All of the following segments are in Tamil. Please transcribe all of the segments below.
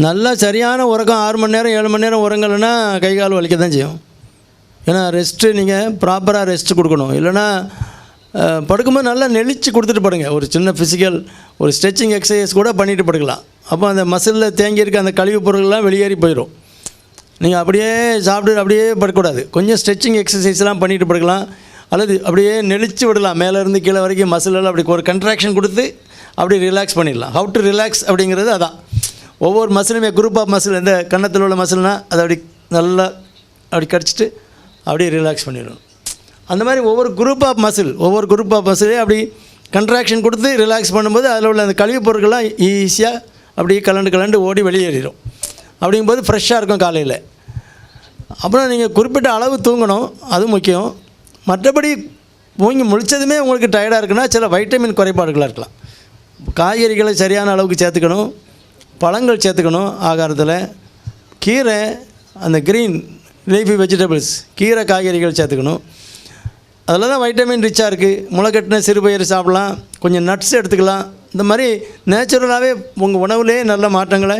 நல்லா சரியான உறக்கம் ஆறு மணி நேரம் ஏழு மணி நேரம் உறங்கலைன்னா கை கால் வலிக்க தான் செய்யும். ஏன்னா ரெஸ்ட்டு நீங்கள் ப்ராப்பராக ரெஸ்ட் கொடுக்கணும். இல்லைன்னா படுக்கும்போது நல்லா நெளிச்சு கொடுத்துட்டு படுங்க. ஒரு சின்ன ஃபிசிக்கல் ஒரு ஸ்ட்ரெச்சிங் எக்ஸசைஸ் கூட பண்ணிட்டு படுக்கலாம். அப்போ அந்த மசிலில் தேங்கி இருக்க அந்த கழிவுப் பொருள்லாம் வெளியேறி போயிடும் நீங்கள் அப்படியே சாப்பிட்டு அப்படியே படக்கூடாது கொஞ்சம் ஸ்ட்ரெச்சிங் எக்ஸசைஸ்லாம் பண்ணிட்டு படுக்கலாம். அல்லது அப்படியே நெளிச்சு விடலாம். மேலேருந்து கீழே வரைக்கும் மசிலெல்லாம் அப்படி ஒரு கன்ட்ராக்ஷன் கொடுத்து அப்படி ரிலாக்ஸ் பண்ணிடலாம். ஹவு டு ரிலாக்ஸ் அப்படிங்கிறது அதான். ஒவ்வொரு மசிலுமே குரூப் ஆஃப் மசில் இந்த கன்னத்தில் உள்ள மசில்னால் அதை அப்படி நல்லா அப்படி கடிச்சிட்டு அப்படியே ரிலாக்ஸ் பண்ணிடணும். அந்த மாதிரி ஒவ்வொரு குரூப் ஆஃப் மசில் ஒவ்வொரு குரூப் ஆஃப் மசிலே அப்படி கன்ட்ராக்ஷன் கொடுத்து ரிலாக்ஸ் பண்ணும்போது அதில் உள்ள அந்த கழிவுப் பொருட்கள்லாம் ஈஸியாக அப்படியே கலண்டு கலண்டு ஓடி வெளியேறிடும் அப்படிங்கும்போது ஃப்ரெஷ்ஷாக இருக்கும் காலையில். அப்புறம் நீங்கள் குறிப்பிட்ட அளவு தூங்கணும் அது முக்கியம். மற்றபடி தூங்கி முழித்ததுமே உங்களுக்கு டயர்டாக இருக்குன்னா சில வைட்டமின் குறைபாடுகளாக இருக்கலாம். காய்கறிகளை சரியான அளவுக்கு சேர்த்துக்கணும். பழங்கள் சேர்த்துக்கணும் ஆகாரத்தில். கீரை அந்த க்ரீன் லீஃபி வெஜிடபிள்ஸ் கீரை காய்கறிகள் சேர்த்துக்கணும். அதில் தான் வைட்டமின் ரிச்சாக இருக்குது முளைக்கட்டின சிறுபயிறு சாப்பிட்லாம். கொஞ்சம் நட்ஸ் எடுத்துக்கலாம். இந்த மாதிரி நேச்சுரலாகவே உங்கள் உணவுலேயே நல்ல மாற்றங்களை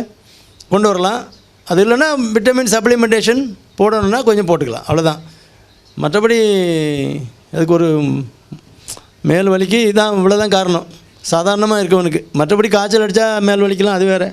கொண்டு வரலாம். அது இல்லைன்னா விட்டமின் சப்ளிமெண்டேஷன் போடணுன்னா கொஞ்சம் போட்டுக்கலாம். அவ்வளோதான் மற்றபடி அதுக்கு ஒரு மேல் வலிக்கு இதான் இவ்வளோ தான் காரணம். சாதாரணமாக இருக்கவனுக்கு. மற்றபடி காய்ச்சல் அடித்தா மேல் வலிக்கலாம் அது வேறு.